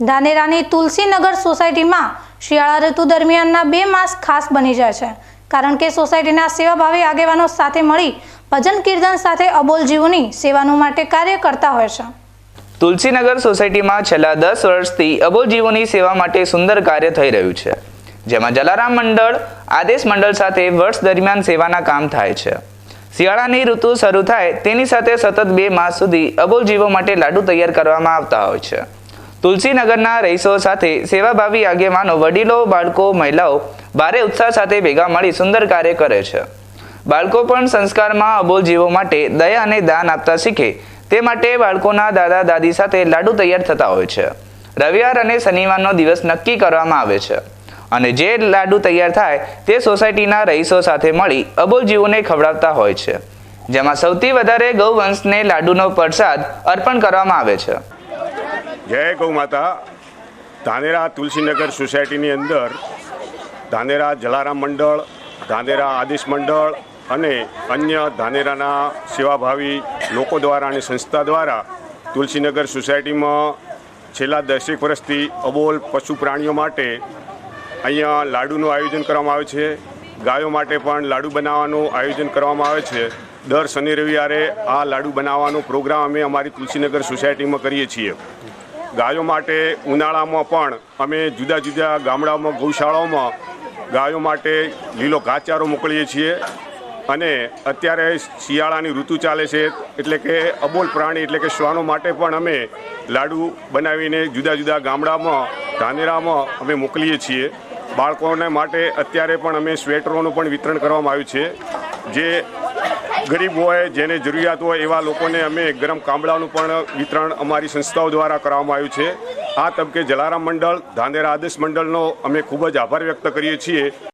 ધાનેરાની તુલસીનગર સોસાયટીમાં શિયાળા ઋતુ દરમિયાનના બે માસ ખાસ બની જાય છે. કારણ કે સોસાયટીના સેવાભાવી આગેવાનો સાથે મળી ભજન કીર્તન સાથે અબોલ જીવોની સેવાનું માટે કાર્ય કરતા હોય છે. તુલસીનગર સોસાયટીમાં છેલ્લા દસ વર્ષથી અબોલ જીવોની સેવા માટે સુંદર કાર્ય થઈ રહ્યું છે. જેમાં જલારામ મંડળ, આદેશ મંડળ સાથે વર્ષ દરમિયાન સેવાના કામ થાય છે. શિયાળાની ઋતુ શરૂ થાય તેની સાથે સતત બે માસ સુધી અબોલ જીવો માટે લાડુ તૈયાર કરવામાં આવતા હોય છે. તુલસીનગરના રહીશો સાથે સેવાભાવી આગેવાનો, વડીલો, બાળકો, મહિલાઓ ભારે ઉત્સાહ સાથે ભેગા મળી સુંદર કાર્ય કરે છે. બાળકો પણ સંસ્કારમાં અબોલ જીવો માટે દયા અને દાન આપતા શીખે. તે માટે બાળકોના દાદા, દાદી સાથે લાડુ તૈયાર થતા હોય છે. રવિવાર અને શનિવારનો દિવસ નક્કી કરવામાં આવે છે. અને જે લાડુ તૈયાર થાય તે સોસાયટીના રહીશો સાથે મળી અબોલ જીવોને ખવડાવતા હોય છે. જેમાં સૌથી વધારે ગૌવંશને લાડુનો પ્રસાદ અર્પણ કરવામાં આવે છે. જય ગૌ માતા. ધાનેરા તુલસીનગર સોસાયટીની અંદર ધાનેરા જલારામ મંડળ, ધાનેરા આદેશ મંડળ અને અન્ય ધાનેરાના સેવાભાવી લોકો દ્વારા અને સંસ્થા દ્વારા તુલસીનગર સોસાયટીમાં છેલ્લા દસેક વર્ષથી અબોલ પશુ પ્રાણીઓ માટે અહીંયા લાડુનું આયોજન કરવામાં આવે છે. ગાયો માટે પણ લાડુ બનાવવાનું આયોજન કરવામાં આવે છે. દર શનિ રવિવારે આ લાડુ બનાવવાનો પ્રોગ્રામ અમે અમારી તુલસીનગર સોસાયટીમાં કરીએ છીએ. ગાયો માટે ઉનાળામાં પણ અમે જુદા જુદા ગામડાઓમાં ગૌશાળાઓમાં ગાયો માટે લીલો ઘાસચારો મોકલીએ છીએ. અને અત્યારે શિયાળાની ઋતુ ચાલે છે એટલે કે અબોલ પ્રાણી એટલે કે શ્વાનો માટે પણ અમે લાડુ બનાવીને જુદા જુદા ગામડામાં, ધાનેરામાં અમે મોકલીએ છીએ. બાળકોને માટે અત્યારે પણ અમે સ્વેટરોનું પણ વિતરણ કરવામાં આવ્યું છે. જે ગરીબ હોય, જેને જરૂરિયાત હોય એવા લોકોને અમે ગરમ કામડાનું પણ વિતરણ અમારી સંસ્થાઓ દ્વારા કરવામાં આવ્યું છે. આ તબકે જલારામ મંડળ, ધાનેરા આદેશ મંડળનો અમે ખૂબ જ આભાર વ્યક્ત કરીએ છીએ.